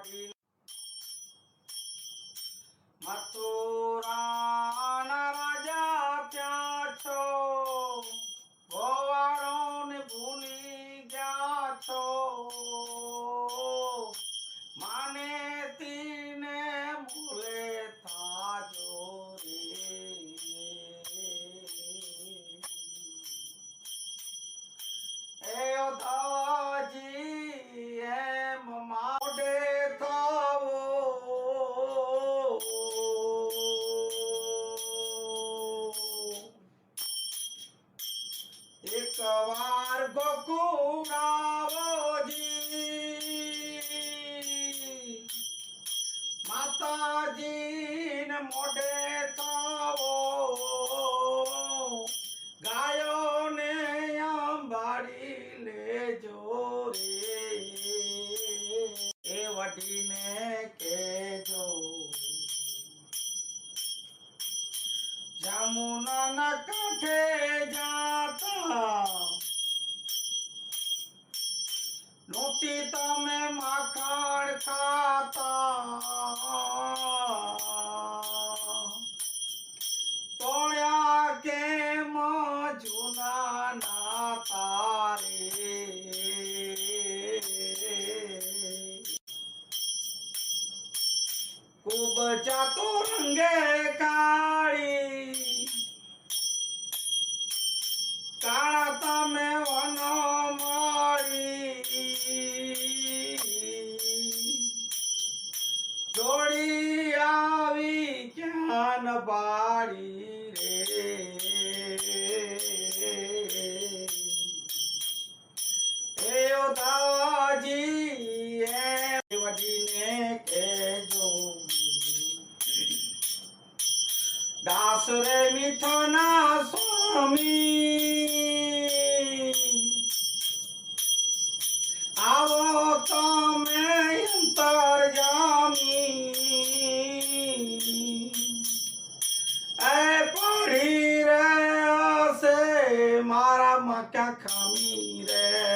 পাটিল વાર માતાજી ને મોઢે તાવો ગાયો ને અંબાડી લેજો રે. એ વટીને કેજો જમુનાના કાંઠે જાતા લૂંટી તમે માખણ ખાતા. તોળ્યા કેમ જૂના ના તારે ખૂબ જાતો રંગે કાળા જ્ઞાન બાળી રે એ ઓધાજી એ વડીને કેજો દાસ રે મીઠાના સ્વામી kkk